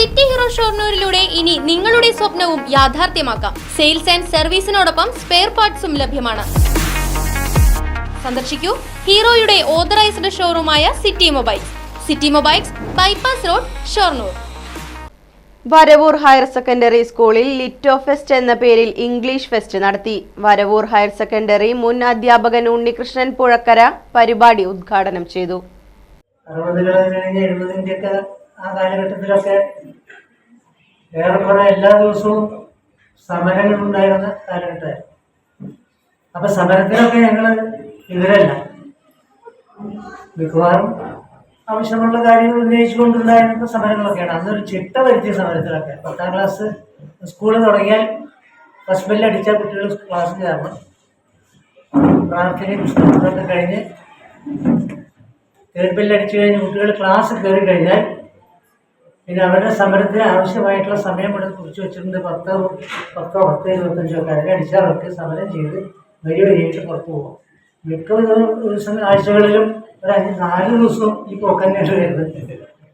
City hero ഷോർണൂരിലൂടെ ഇനി നിങ്ങളുടെ സ്വപ്നവും യാഥാർത്ഥ്യമാക്കാം. സെയിൽസ് ആൻഡ് സർവീസിനോടൊപ്പം സ്പെയർ പാർട്സും ലഭ്യമാണ്. സന്ദർശിക്കൂ ഹീറോയുടെ authorised ഷോറൂമായ city mobiles. City mobiles bypass road Shoranur. Varavoor higher secondary സ്കൂളിൽ ലിറ്റോ ഫെസ്റ്റ് എന്ന പേരിൽ ഇംഗ്ലീഷ് ഫെസ്റ്റ് നടത്തി. വരവൂർ ഹയർ സെക്കൻഡറി മുൻ അധ്യാപകൻ ഉണ്ണികൃഷ്ണൻ പുഴക്കര പരിപാടി ഉദ്ഘാടനം ചെയ്തു. ആ കാലഘട്ടത്തിലൊക്കെ ഏറെക്കുറെ എല്ലാ ദിവസവും സമരങ്ങൾ ഉണ്ടായിരുന്ന കാലഘട്ടമായിരുന്നു. അപ്പൊ സമരത്തിലൊക്കെ ഞങ്ങൾ ഇവരല്ല. മിക്കവാറും ആവശ്യമുള്ള കാര്യങ്ങൾ ഉന്നയിച്ചുകൊണ്ടുണ്ടായിരുന്ന സമരങ്ങളൊക്കെയാണ്. അന്നൊരു ചിട്ട വരുത്തിയ സമരത്തിലൊക്കെ. പത്താം ക്ലാസ് സ്കൂൾ തുടങ്ങിയാൽ ഫസ്റ്റ് ബെല്ല് അടിച്ചാൽ കുട്ടികൾ ക്ലാസ്സിൽ കയറണം. പ്രാർത്ഥനയും പുസ്തകങ്ങളൊക്കെ കഴിഞ്ഞ് തേർഡ് ബെല്ല് അടിച്ചു കഴിഞ്ഞ് കുട്ടികൾ ക്ലാസ് കയറി കഴിഞ്ഞാൽ പിന്നെ അവരുടെ സമരത്തിന് ആവശ്യമായിട്ടുള്ള സമയം ഇവിടെ കുറിച്ച് വെച്ചിട്ടുണ്ട്. പത്തോ പത്തോ പത്തോ ഇരുപത്തഞ്ചോ അടിച്ചാൽ അവർക്ക് സമരം ചെയ്ത് വലിയ വലിയായിട്ട് പുറത്തു പോകും. മിക്ക ദിവ- ദിവസം ആഴ്ചകളിലും ഒരു അഞ്ച് നാല് ദിവസവും ഈ പോക്ക് തന്നെയാണ് വരുന്നത്.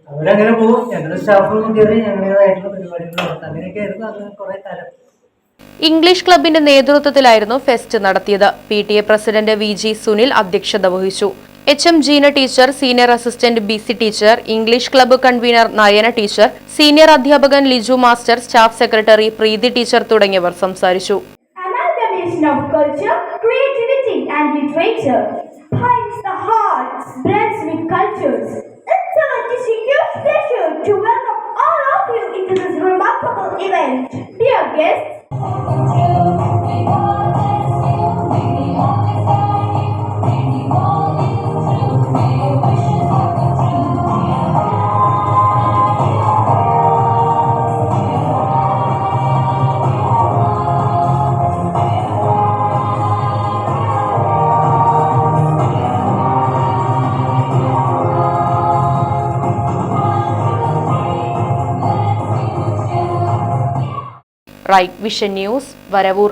അവരങ്ങനെ പോകും. ഞങ്ങളുടെ സ്റ്റാഫൊന്നും കയറി ഞങ്ങളുടേതായിട്ടുള്ള പരിപാടികൾ നടത്താം. അങ്ങനെയൊക്കെ ആയിരുന്നു അത് കുറേ കാലം. ഇംഗ്ലീഷ് ക്ലബിന്റെ നേതൃത്വത്തിലായിരുന്നു ഫെസ്റ്റ് നടത്തിയത്. P T A president V G Sunil അധ്യക്ഷത വഹിച്ചു. H M Jeena teacher senior assistant B C teacher English club convener Nayana teacher senior അധ്യാപകൻ Liju master staff secretary Preethi teacher തുടങ്ങിയവർ സംസാരിച്ചു. Dear of right vision news Varavoor